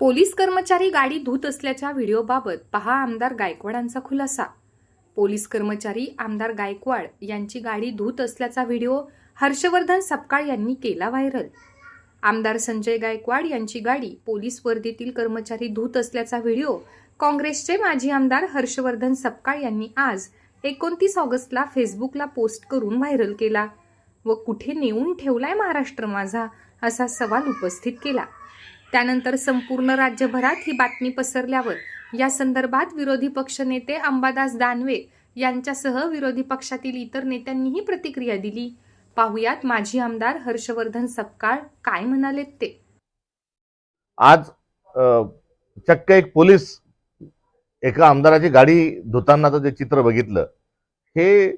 Police कर्मचारी गाडी धूत असल्याच्या व्हिडिओबाबत पहा आमदार गायकवाडांचा खुलासा. पोलीस कर्मचारी आमदार गायकवाड यांची गाडी धूत असल्याचा व्हिडिओ हर्षवर्धन सपकाळ यांनी केला व्हायरल. आमदार संजय गायकवाड यांची गाडी पोलीस वर्दीतील कर्मचारी धूत असल्याचा व्हिडिओ काँग्रेसचे माजी आमदार हर्षवर्धन सपकाळ यांनी आज एकोणतीस ऑगस्टला फेसबुकला पोस्ट करून व्हायरल केला. व कुठे नेऊन ठेवलाय महाराष्ट्र माझा असा सवाल उपस्थित केला. त्यानंतर संपूर्ण राज्यभरात ही बातमी पसरल्यावर या संदर्भात विरोधी पक्षनेते अंबादास दानवे यांच्यासह विरोधी पक्षातील इतर नेत्यांनीही प्रतिक्रिया दिली. पाहुयात माजी आमदार हर्षवर्धन सपकाळ काय म्हणालेत ते? आज चक्क एक पोलीस एका आमदाराची गाडी धुतानाचं जे चित्र बघितलं हे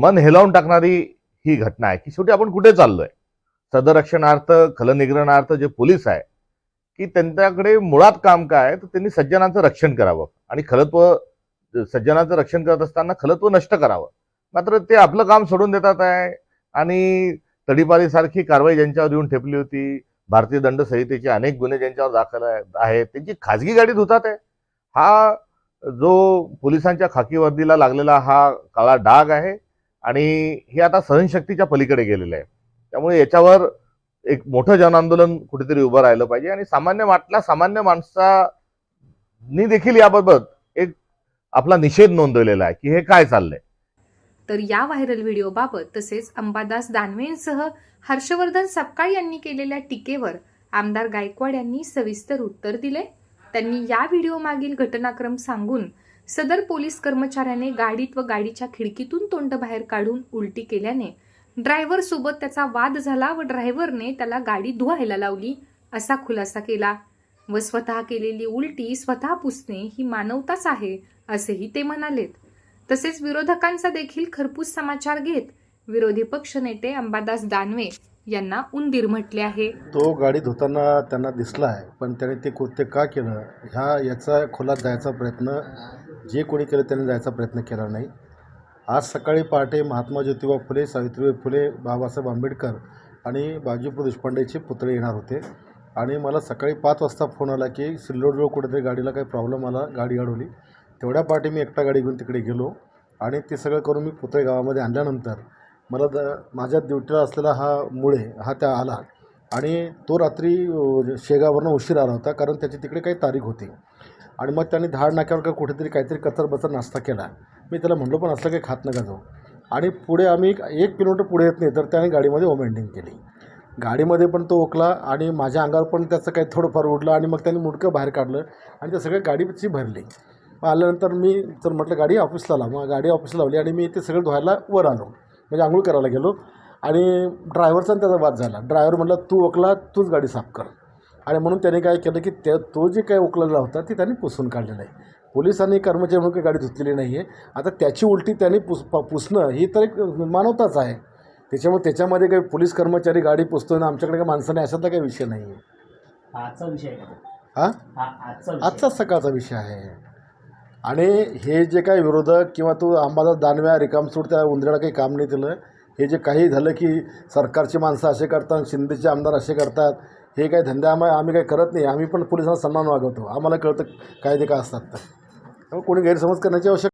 मन हेलावून टाकणारी ही घटना आहे. की शेवटी आपण कुठे चाललोय? सदरक्षणार्थ खलनिग्रहणार्थ जे पोलीस आहे की त्यांच्याकडे मुळात काम काय तर त्यांनी सज्जनांचं रक्षण करावं. आणि खलत्व सज्जनाचं रक्षण करत असताना खलत्व नष्ट करावं. मात्र ते आपलं काम सोडून देतात आहे. आणि तडीपारीसारखी कारवाई ज्यांच्यावर येऊन ठेपली होती भारतीय दंड संहितेचे अनेक गुन्हे ज्यांच्यावर दाखल आहे- आहेत त्यांची खाजगी गाडी धुतात आहे. हा जो पोलिसांच्या खाकी वर्दीला लागलेला हा काळा डाग आहे आणि हे आता सहनशक्तीच्या पलीकडे गेलेलं आहे. त्यामुळे याच्यावर एक मोठं जनआंदोलन कुठेतरी उभं राहिलं पाहिजे आणि सामान्य वाटला सामान्य माणसानी देखील याबाबत एक आपला निषेध नोंदवलेला आहे की हे काय चाललंय. तर या व्हायरल व्हिडिओबाबत तसेच अंबादास दानवेंसह हर्षवर्धन सपकाळ यांनी केलेल्या टीकेवर आमदार गायकवाड यांनी सविस्तर उत्तर दिले. त्यांनी या व्हिडिओ मागील घटनाक्रम सांगून सदर पोलीस कर्मचाऱ्याने गाडीत व गाडीच्या खिडकीतून तोंड बाहेर काढून उलटी केल्याने ड्रायव्हर सोबत त्याचा वाद झाला व ड्रायव्हरने त्याला गाडी धुवायला लावली असा खुलासा केला. व स्वतः केलेली उलटी स्वतः पुसणे ही मानवताच आहे असेही ते म्हणालेत. तसेच विरोधकांचा देखील खरपूस समाचार घेत विरोधी पक्ष नेते अंबादास दानवे यांना उंदीर म्हटले आहे. तो गाडी धुताना त्यांना दिसला आहे पण त्याने ते कृत्य का केलं? ह्या याचा खोलात जायचा प्रयत्न जे कोणी केलं त्याने जायचा प्रयत्न केला नाही. आज सकाळी पहाटे महात्मा ज्योतिबा फुले सावित्रीबाई फुले बाबासाहेब आंबेडकर आणि बाजीप्रभू देशपांडेचे पुतळे येणार होते. आणि मला सकाळी पाच वाजता फोन आला की सिल्लोडजवळ कुठेतरी गाडीला काही प्रॉब्लेम आला गाडी अडवली. तेवढ्या पहाटे मी एकटा गाडी घेऊन तिकडे गेलो आणि ते सगळं करून मी पुतळे गावामध्ये आणल्यानंतर मला द माझ्या ड्युटीला असलेला हा मुळे हा त्या आला आणि तो रात्री शेगावरनं उशीर आला होता कारण त्याची तिकडे काही तारीख होती. आणि मग त्याने धाड नाक्यावर का कुठेतरी काहीतरी कचर बचर नाश्ता केला. मी त्याला म्हणलो पण असलं काही खात नका जाऊ. आणि पुढे आम्ही एक एक किलोमीटर पुढे येत नाही तर त्याने गाडीमध्ये ओमेंडिंग केली. गाडीमध्ये पण तो ओकला आणि माझ्या अंगावर पण त्याचं काही थोडंफार उडलं आणि मग त्याने मुडकं बाहेर काढलं आणि ते सगळ्या गाडीची भरली. मग आल्यानंतर मी तर म्हटलं गाडी ऑफिसला लाव. मग गाडी ऑफिसला लावली आणि मी ते सगळं धुवायला वर आलो. म्हणजे आंघोळ करायला गेलो आणि ड्रायव्हरचा आणि त्याचा वाद झाला. ड्रायव्हर म्हटलं तू ओकला तूच गाडी साफ कर. आणि म्हणून त्याने काय केलं की त्या तो जे काय उकलेला होता ती त्याने पुसून काढलेला आहे. पोलिसांनी कर्मचारी म्हणून काही गाडी धुतलेली नाही आहे आता त्याची उलटी त्याने पुस प- पुसणं ही तर एक मानवताच आहे. त्याच्यामुळे त्याच्यामध्ये काही पोलीस कर्मचारी गाडी पुसतो ना आमच्याकडे काही माणसं नाही अशातला काही विषय नाही आहे हा आजचा विषय? हा? आजचा सकाळचा विषय आहे. आणि हे जे काही विरोधक किंवा तो अंबादास दानव्या रिकामसूड त्या उंदराला काही काम नाही दिलं. हे जे काही झालं की सरकारची माणसं असे करतात शिंदेचे आमदार असे करतात हे काय धंदे आम्हा आम्ही काही करत नाही. आम्ही पण पोलिसांना सन्मान वागवतो आम्हाला कळतं कायदे का असतात तर. त्यामुळे कोणी गैरसमज करण्याची आवश्यक